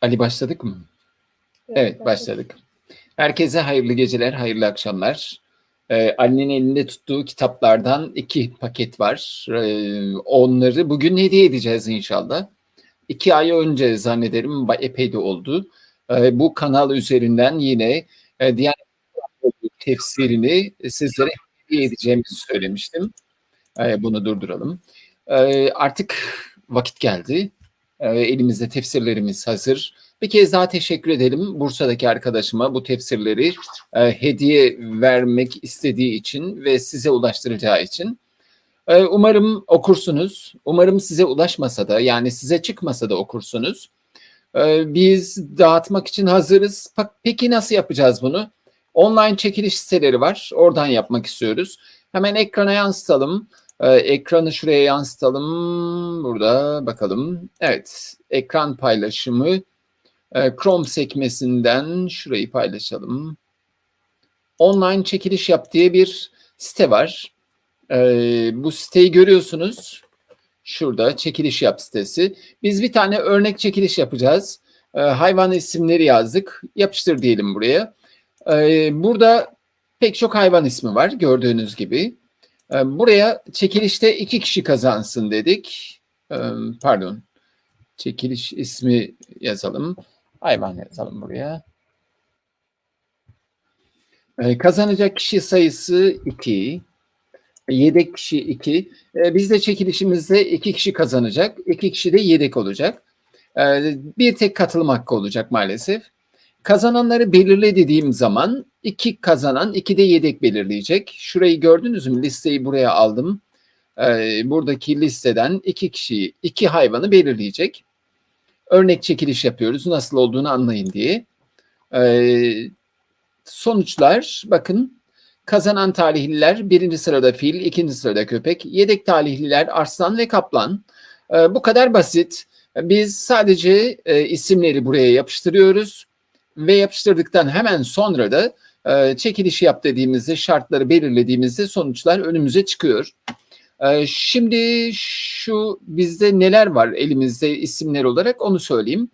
Ali başladık mı? Evet başladık. Herkese hayırlı geceler, hayırlı akşamlar. Ee, Ali'nin elinde tuttuğu kitaplardan iki paket var. Ee, onları bugün hediye edeceğiz inşallah. İki ay önce zannederim epey de oldu. Ee, bu kanal üzerinden yine e, diğer tefsirini sizlere hediye edeceğimizi söylemiştim. Ee, bunu durduralım. Ee, artık vakit geldi. Ee, elimizde tefsirlerimiz hazır. Bir kez daha teşekkür edelim Bursa'daki arkadaşıma bu tefsirleri e, hediye vermek istediği için ve size ulaştıracağı için. E, umarım okursunuz. Umarım size ulaşmasa da yani size çıkmasa da okursunuz. E, biz dağıtmak için hazırız. Peki nasıl yapacağız bunu? Online çekiliş siteleri var. Oradan yapmak istiyoruz. Hemen ekrana yansıtalım. E, ekranı şuraya yansıtalım. Burada bakalım. Evet, ekran paylaşımı. E, Chrome sekmesinden şurayı paylaşalım. Online çekiliş yap diye bir site var. E, bu siteyi görüyorsunuz. Şurada çekiliş yap sitesi. Biz bir tane örnek çekiliş yapacağız. E, hayvan isimleri yazdık. Yapıştır diyelim buraya. E, burada pek çok hayvan ismi var gördüğünüz gibi. E, buraya çekilişte iki kişi kazansın dedik. E, pardon. Çekiliş ismi yazalım. Hayvan yazalım buraya. Ee, kazanacak kişi sayısı 2. Yedek kişi 2. Ee, bizde çekilişimizde 2 kişi kazanacak. 2 kişi de yedek olacak. Ee, bir tek katılım hakkı olacak maalesef. Kazananları belirle dediğim zaman 2 kazanan 2 de yedek belirleyecek. Şurayı gördünüz mü? Listeyi buraya aldım. Ee, buradaki listeden 2 kişiyi, 2 hayvanı belirleyecek örnek çekiliş yapıyoruz nasıl olduğunu anlayın diye. Ee, sonuçlar bakın kazanan talihliler birinci sırada fil, ikinci sırada köpek, yedek talihliler arslan ve kaplan. Ee, bu kadar basit. Biz sadece e, isimleri buraya yapıştırıyoruz ve yapıştırdıktan hemen sonra da e, çekiliş yap dediğimizde şartları belirlediğimizde sonuçlar önümüze çıkıyor. Ee, Şimdi şu bizde neler var elimizde isimler olarak onu söyleyeyim.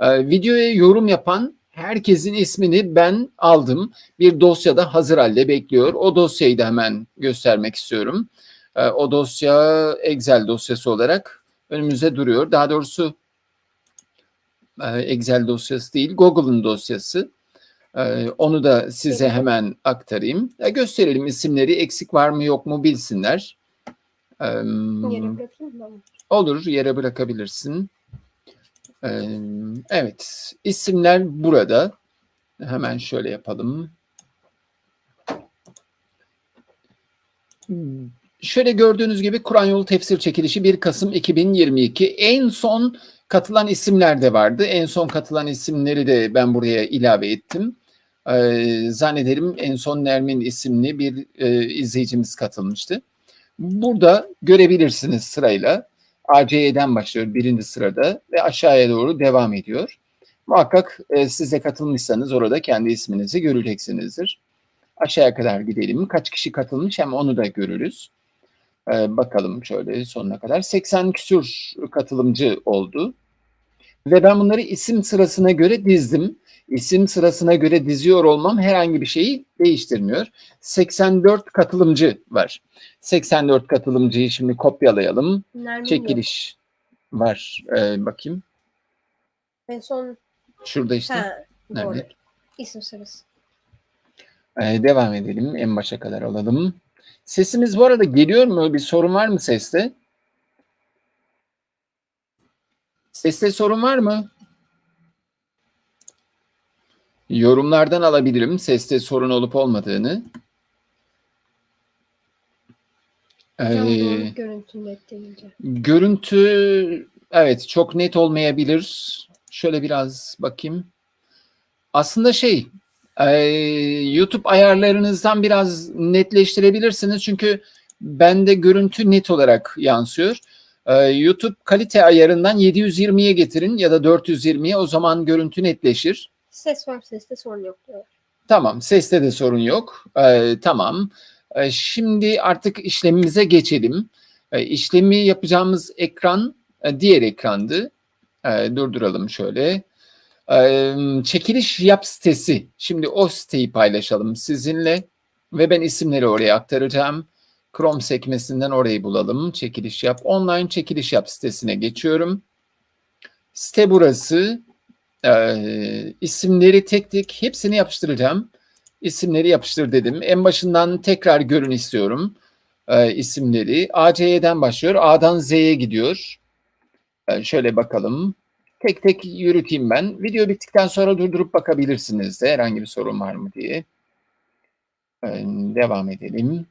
Ee, Videoya yorum yapan herkesin ismini ben aldım. Bir dosyada hazır halde bekliyor. O dosyayı da hemen göstermek istiyorum. Ee, O dosya Excel dosyası olarak önümüzde duruyor. Daha doğrusu e, Excel dosyası değil, Google'ın dosyası. Ee, Onu da size hemen aktarayım. Ya Gösterelim isimleri eksik var mı yok mu bilsinler. Yere bırakayım mı? Olur, yere bırakabilirsin. Evet, isimler burada. Hemen şöyle yapalım. Şöyle gördüğünüz gibi Kur'an Yolu Tefsir Çekilişi 1 Kasım 2022. En son katılan isimler de vardı. En son katılan isimleri de ben buraya ilave ettim. Ee, zannederim en son Nermin isimli bir e, izleyicimiz katılmıştı. Burada görebilirsiniz sırayla. AC'den başlıyor birinci sırada ve aşağıya doğru devam ediyor. Muhakkak e, siz katılmışsanız orada kendi isminizi göreceksinizdir. Aşağıya kadar gidelim. Kaç kişi katılmış hem onu da görürüz. E, bakalım şöyle sonuna kadar. 80 küsur katılımcı oldu. Ve ben bunları isim sırasına göre dizdim. İsim sırasına göre diziyor olmam herhangi bir şeyi değiştirmiyor. 84 katılımcı var. 84 katılımcıyı şimdi kopyalayalım. Nermin yok. Çekiliş var. Ee, bakayım. En son Şurada işte. ha, doğru. Nerede? İsim sırası. Ee, devam edelim. En başa kadar alalım. Sesimiz bu arada geliyor mu? Bir sorun var mı seste? Seste sorun var mı? Yorumlardan alabilirim seste sorun olup olmadığını. Ee, görüntü net deyince. Görüntü evet çok net olmayabilir. Şöyle biraz bakayım. Aslında şey e, YouTube ayarlarınızdan biraz netleştirebilirsiniz. Çünkü bende görüntü net olarak yansıyor. E, YouTube kalite ayarından 720'ye getirin ya da 420'ye o zaman görüntü netleşir. Ses var seste sorun yok diyor. Tamam, seste de sorun yok. Ee, tamam. Ee, şimdi artık işlemimize geçelim. Ee, işlemi yapacağımız ekran e, diğer ekrandı. Ee, durduralım şöyle. Ee, çekiliş yap sitesi. Şimdi o siteyi paylaşalım sizinle ve ben isimleri oraya aktaracağım. Chrome sekmesinden orayı bulalım. Çekiliş yap. Online çekiliş yap sitesine geçiyorum. Site burası. Ee, isimleri tek tek hepsini yapıştıracağım. İsimleri yapıştır dedim. En başından tekrar görün istiyorum e, isimleri. AC'den başlıyor. A'dan Z'ye gidiyor. E, şöyle bakalım. Tek tek yürüteyim ben. Video bittikten sonra durdurup bakabilirsiniz de herhangi bir sorun var mı diye. E, devam edelim.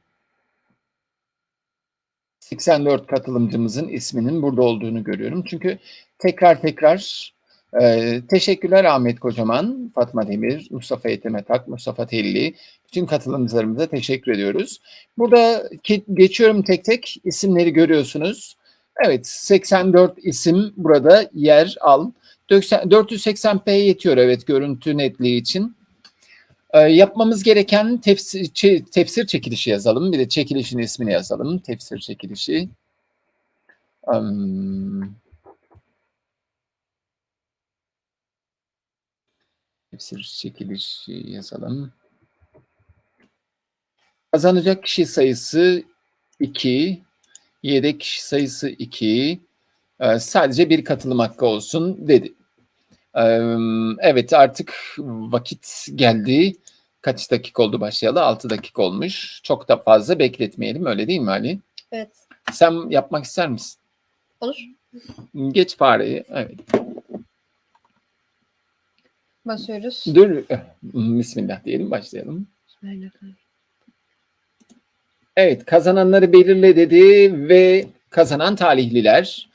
84 katılımcımızın isminin burada olduğunu görüyorum. Çünkü tekrar tekrar e, teşekkürler Ahmet Kocaman, Fatma Demir, Mustafa Yetemetak, Mustafa Telli, bütün katılımcılarımıza teşekkür ediyoruz. Burada geçiyorum tek tek isimleri görüyorsunuz. Evet 84 isim burada yer al. 480p yetiyor evet görüntü netliği için. Ee, yapmamız gereken tefsir, tefsir çekilişi yazalım. Bir de çekilişin ismini yazalım. Tefsir çekilişi. Um, tefsir çekilişi yazalım. Kazanacak kişi sayısı 2. Yedek kişi sayısı 2. Ee, sadece bir katılım hakkı olsun dedi. Evet artık vakit geldi. Kaç dakika oldu başlayalı? 6 dakika olmuş. Çok da fazla bekletmeyelim öyle değil mi Ali? Evet. Sen yapmak ister misin? Olur. Geç fareyi. Evet. Basıyoruz. Dur. Bismillah diyelim başlayalım. Bismillahirrahmanirrahim. Evet kazananları belirle dedi ve kazanan talihliler.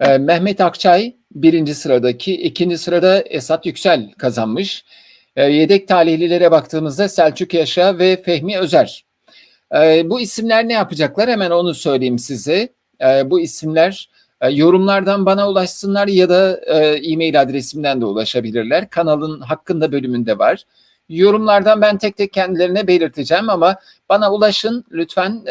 Ee, Mehmet Akçay birinci sıradaki, ikinci sırada Esat Yüksel kazanmış. Ee, yedek talihlilere baktığımızda Selçuk Yaşa ve Fehmi Özer. Ee, bu isimler ne yapacaklar hemen onu söyleyeyim size. Bu isimler e, yorumlardan bana ulaşsınlar ya da e, e-mail adresimden de ulaşabilirler. Kanalın hakkında bölümünde var. Yorumlardan ben tek tek kendilerine belirteceğim ama bana ulaşın lütfen.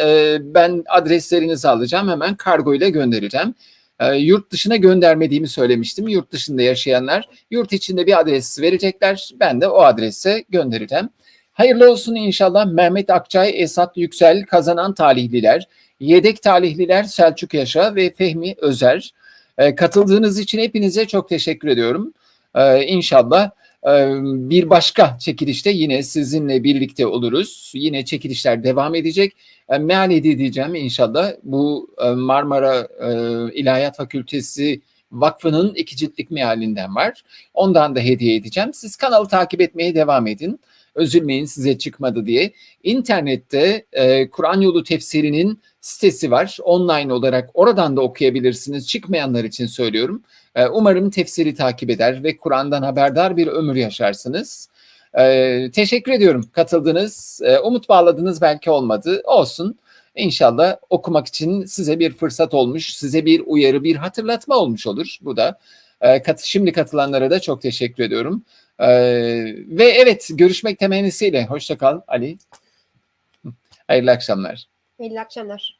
Ben adreslerinizi alacağım hemen kargo ile göndereceğim. Ee, yurt dışına göndermediğimi söylemiştim. Yurt dışında yaşayanlar yurt içinde bir adres verecekler. Ben de o adrese göndereceğim. Hayırlı olsun inşallah Mehmet Akçay, Esat Yüksel kazanan talihliler. Yedek talihliler Selçuk Yaşa ve Fehmi Özer. Ee, katıldığınız için hepinize çok teşekkür ediyorum. Ee, inşallah bir başka çekilişte yine sizinle birlikte oluruz. Yine çekilişler devam edecek. Ee, Meal hediye edeceğim inşallah. Bu e, Marmara e, İlahiyat Fakültesi Vakfı'nın iki ciltlik mealinden var. Ondan da hediye edeceğim. Siz kanalı takip etmeye devam edin. Üzülmeyin size çıkmadı diye. İnternette e, Kur'an Yolu Tefsiri'nin sitesi var. Online olarak oradan da okuyabilirsiniz. Çıkmayanlar için söylüyorum. Ee, Umarım tefsiri takip eder ve Kur'an'dan haberdar bir ömür yaşarsınız. Ee, teşekkür ediyorum katıldınız. Ee, umut bağladınız belki olmadı. Olsun. İnşallah okumak için size bir fırsat olmuş, size bir uyarı, bir hatırlatma olmuş olur bu da. Ee, kat, şimdi katılanlara da çok teşekkür ediyorum. Ee, ve evet görüşmek temennisiyle. Hoşça kal Ali. Hayırlı akşamlar. Hayırlı akşamlar.